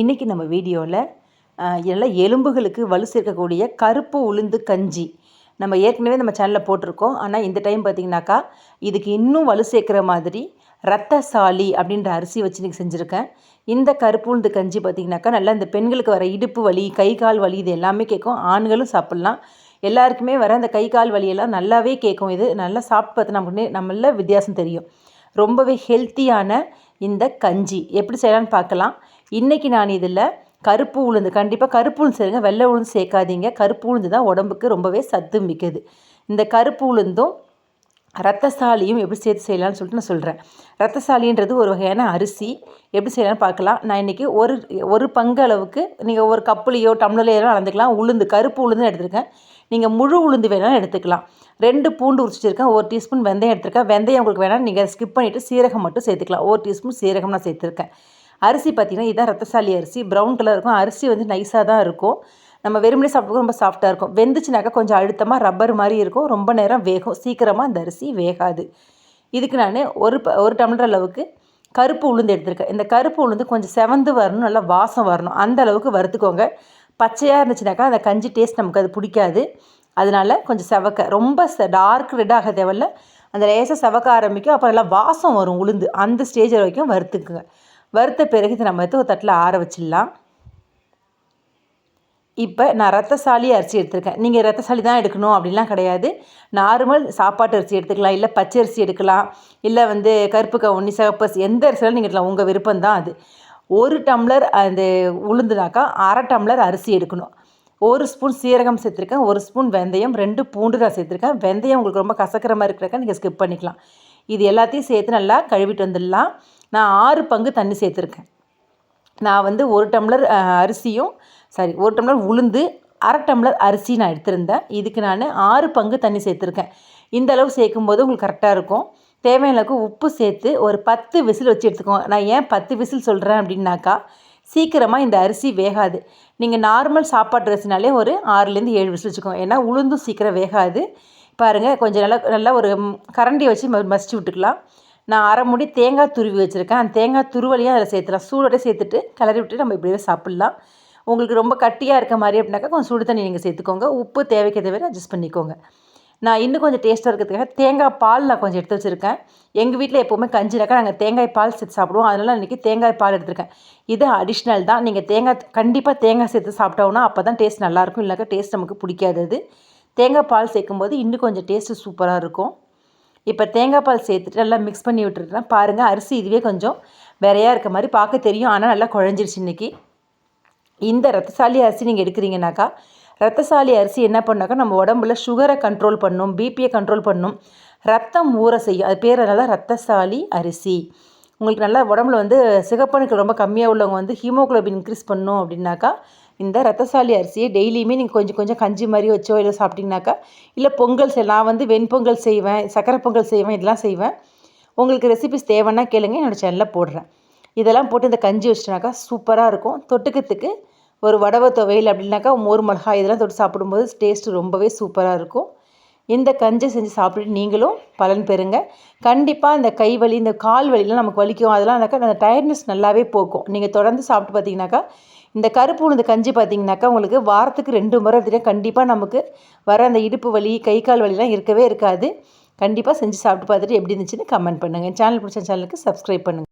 இன்றைக்கி நம்ம வீடியோவில் எல்லாம் எலும்புகளுக்கு வலு சேர்க்கக்கூடிய கருப்பு உளுந்து கஞ்சி நம்ம ஏற்கனவே நம்ம சேனலில் போட்டிருக்கோம். ஆனால் இந்த டைம் பார்த்திங்கனாக்கா இதுக்கு இன்னும் வலு சேர்க்குற மாதிரி ரத்தசாலி அப்படின்ற அரிசி வச்சு இன்றைக்கி செஞ்சுருக்கேன். இந்த கருப்பு உளுந்து கஞ்சி பார்த்திங்கனாக்கா நல்லா இந்த பெண்களுக்கு வர இடுப்பு வலி கை கால் வலி இது எல்லாமே கேட்கும். ஆண்களும் சாப்பிட்லாம். எல்லாருக்குமே வர அந்த கை கால் வலியெல்லாம் நல்லாவே கேட்கும். இது நல்லா சாப்பிட்டு பார்த்து நமக்கு நம்மள வித்தியாசம் தெரியும். ரொம்பவே ஹெல்த்தியான இந்த கஞ்சி. எப்படி செய்யலான்னு பார்க்கலாம். இன்றைக்கி நான் இதில் கருப்பு உளுந்து கண்டிப்பாக கருப்பு உளுந்து சேருங்க வெள்ளை உளுந்து சேர்க்காதீங்க. கருப்பு உளுந்து தான் உடம்புக்கு ரொம்பவே சத்து மிக்கது. இந்த கருப்பு உளுந்தும் ரத்தசாலியும் எப்படி சேர்த்து செய்யலாம்னு சொல்லிட்டு நான் சொல்கிறேன் ரத்தசாலின்றது ஒரு வகையான அரிசி. எப்படி செய்யலாம்னு பார்க்கலாம். நான் இன்றைக்கி ஒரு ஒரு பங்கு அளவுக்கு நீங்கள் ஒரு கப்புலையோ டம்ளர்லையோ அளந்துக்கலாம். உளுந்து கருப்பு உளுந்து எடுத்துருக்கேன். நீங்கள் முழு உளுந்து வேணாலும் எடுத்துக்கலாம். ரெண்டு பூண்டு உரிச்சிருக்கேன் ஒரு டீஸ்பூன் வெந்தயம் எடுத்துருக்கேன். வெந்தயம் உங்களுக்கு வேணால் நீங்கள் ஸ்கிப் பண்ணிவிட்டு சீரகம் மட்டும் சேர்த்துக்கலாம். ஒரு டீஸ்பூன் சீரகம் நான் சேர்த்துருக்கேன். அரிசி பார்த்திங்கன்னா இதான் ரத்தசாலி அரிசி. ப்ரௌன் கலர் இருக்கும். அரிசி வந்து நைஸாக தான் இருக்கும். நம்ம வெறுமனே சாப்பிட்டு ரொம்ப சாஃப்டாக இருக்கும். வெந்துச்சுனாக்கா கொஞ்சம் அழுத்தமாக ரப்பர் மாதிரி இருக்கும். ரொம்ப நேரம் வேகும். சீக்கிரமாக அந்த அரிசி வேகாது. இதுக்கு நான் ஒரு ஒரு டம்ளர் அளவுக்கு கருப்பு உளுந்து எடுத்திருக்கேன். இந்த கருப்பு உளுந்து கொஞ்சம் செவந்து வரணும் நல்லா வாசம் வரணும். அந்த அளவுக்கு வறுத்துக்கோங்க. பச்சையாக இருந்துச்சுனாக்கா அந்த கஞ்சி டேஸ்ட் நமக்கு அது பிடிக்காது. அதனால் கொஞ்சம் செவக்க ரொம்ப டார்க் ரெட் ஆக தேவையில்ல. அந்த லேசாக செவக்க ஆரம்பிக்கும். அப்புறம் எல்லாம் வாசம் வரும் உளுந்து. அந்த ஸ்டேஜ் வரைக்கும் வறுத்துக்குங்க. வறுத்த பிறகு இதை நம்ம எடுத்து ஒரு தட்டில் ஆற வச்சிடலாம். இப்போ நான் ரத்தசாலி அரிசி எடுத்திருக்கேன். நீங்கள் ரத்தசாலி தான் எடுக்கணும் அப்படின்லாம் கிடையாது. நார்மல் சாப்பாட்டு அரிசி எடுத்துக்கலாம். இல்லை பச்சை அரிசி எடுக்கலாம். இல்லை வந்து கருப்பு கவுனி சிவப்பரிசி எந்த அரிசியாலும் நீங்கள் எடுக்கலாம் உங்கள் விருப்பம் தான் அது. ஒரு டம்ளர் அந்த உளுந்துனாக்கா அரை டம்ளர் அரிசி எடுக்கணும். ஒரு ஸ்பூன் சீரகம் சேர்த்துருக்கேன் ஒரு ஸ்பூன் வெந்தயம் ரெண்டு பூண்டு நான் சேர்த்துருக்கேன். வெந்தயம் உங்களுக்கு ரொம்ப கசக்கிற மாதிரி இருக்கிறக்க நீங்கள் ஸ்கிப் பண்ணிக்கலாம். இது எல்லாத்தையும் சேர்த்து நல்லா கழுவிட்டு வந்துடலாம். நான் ஆறு பங்கு தண்ணி சேர்த்துருக்கேன். நான் வந்து ஒரு டம்ளர் அரிசியும் சாரி ஒரு டம்ளர் உளுந்து அரை டம்ளர் அரிசி நான் எடுத்திருந்தேன். இதுக்கு நான் ஆறு பங்கு தண்ணி சேர்த்துருக்கேன். இந்த அளவு சேர்க்கும்போது உங்களுக்கு கரெக்டாக இருக்கும். தேவையான அளவுக்கு உப்பு சேர்த்து ஒரு பத்து விசில் வச்சு எடுத்துக்கோங்க. நான் ஏன் பத்து விசில் சொல்கிறேன் அப்படின்னாக்கா சீக்கிரமாக இந்த அரிசி வேகாது. நீங்கள் நார்மல் சாப்பாட்டு அரிசினாலே ஒரு ஆறுலேருந்து ஏழு விசில் வச்சுக்கோங்க. ஏன்னா உளுந்தும் சீக்கிரம் வேகாது. பாருங்கள் கொஞ்சம் நல்லா நல்லா ஒரு கரண்டி வச்சு மசிச்சு விட்டுக்கலாம். நான் அரை முடி தேங்காய் துருவி வச்சுருக்கேன். அந்த தேங்காய் துருவலையும் அதில் சேர்த்துலாம் சூடோட சேர்த்துட்டு கிளறி விட்டு நம்ம இப்படியே சாப்பிட்லாம். உங்களுக்கு ரொம்ப கட்டியாக இருக்க மாதிரி அப்படின்னாக்கா கொஞ்சம் சுடு தண்ணி நீங்கள் சேர்த்துக்கோங்க. உப்பு தேவைக்கு தேவை அட்ஜஸ்ட் பண்ணிக்கோங்க. நான் இன்னும் கொஞ்சம் டேஸ்ட்டாக இருக்கிறதுக்காக தேங்காய் பால் நான் கொஞ்சம் எடுத்து வச்சுருக்கேன். எங்கள் வீட்டில் எப்போவுமே கஞ்சினாக்கா நாங்கள் தேங்காய் பால் சேர்த்து சாப்பிடுவோம். அதனால் இன்றைக்கி தேங்காய் பால் எடுத்துருக்கேன். இது அடிஷ்னல் தான். நீங்கள் தேங்காய் கண்டிப்பாக தேங்காய் சேர்த்து சாப்பிட்டோன்னா அப்போ தான் டேஸ்ட் நல்லாயிருக்கும் இல்லைக்கா டேஸ்ட் நமக்கு பிடிக்காது அது. தேங்காய் பால் சேர்க்கும்போது இன்னும் கொஞ்சம் டேஸ்ட்டு சூப்பராக இருக்கும். இப்போ தேங்காய் பால் சேர்த்துட்டு நல்லா மிக்ஸ் பண்ணி விட்டுருக்கேன் பாருங்கள் அரிசி இதுவே கொஞ்சம் வேறையாக இருக்க மாதிரி பார்க்க தெரியும். ஆனால் நல்லா குழஞ்சிருச்சு இன்றைக்கி இந்த ரத்தசாலி அரிசி நீங்கள் எடுக்கிறீங்கனாக்கா ரத்தசாலி அரிசி என்ன பண்ணாக்கா நம்ம உடம்புல சுகரை கண்ட்ரோல் பண்ணும் பிபியை கண்ட்ரோல் பண்ணும். ரத்தம் ஊற செய்யும். அது பேர் அதனால் ரத்தசாலி அரிசி. உங்களுக்கு நல்லா உடம்புல வந்து சிகப்பணுக்கள் ரொம்ப கம்மியாக உள்ளவங்க வந்து ஹீமோக்ளோபின் இன்க்ரீஸ் பண்ணும் அப்படின்னாக்கா இந்த ரத்தசாலி அரிசியை டெய்லியுமே நீங்கள் கொஞ்சம் கொஞ்சம் கஞ்சி மாதிரி வச்சோ இல்லை சாப்பிட்டிங்கனாக்கா இல்லை பொங்கல் செய் நான் வந்து வெண்பொங்கல் செய்வேன் சக்கரை பொங்கல் செய்வேன் இதெல்லாம் செய்வேன். உங்களுக்கு ரெசிபிஸ் தேவைன்னா கேளுங்க என்னோடய சேனலில் போடுறேன். இதெல்லாம் போட்டு இந்த கஞ்சி வச்சிட்டனாக்கா சூப்பராக இருக்கும். தொட்டுக்கிறதுக்கு ஒரு வடவை துவையல் அப்படின்னாக்கா மோர் மிளகாய் இதெல்லாம் தொட்டு சாப்பிடும்போது டேஸ்ட்டு ரொம்பவே சூப்பராக இருக்கும். இந்த கஞ்சி செஞ்சு சாப்பிட்டு நீங்களும் பலன் பெறுங்க. கண்டிப்பாக இந்த கை வலி இந்த கால் வலிலாம் நமக்கு வலிக்கும். அதெல்லாம் அந்த டயர்ட்னஸ் நல்லாவே போக்கும். நீங்கள் தொடர்ந்து சாப்பிட்டு பார்த்தீங்கன்னாக்கா இந்த கருப்பு உளுந்து கஞ்சி பார்த்தீங்கன்னாக்கா உங்களுக்கு வாரத்துக்கு ரெண்டு முறை தெரியும் கண்டிப்பாக நமக்கு வர அந்த இடுப்பு வலி கை கால் வலிலாம் இருக்கவே இருக்காது. கண்டிப்பாக செஞ்சு சாப்பிட்டு பார்த்துட்டு எப்படி இருந்துச்சுன்னு கமெண்ட் பண்ணுங்கள் சேனல் பிடிச்ச சேனலுக்கு சப்ஸ்கிரைப் பண்ணுங்கள்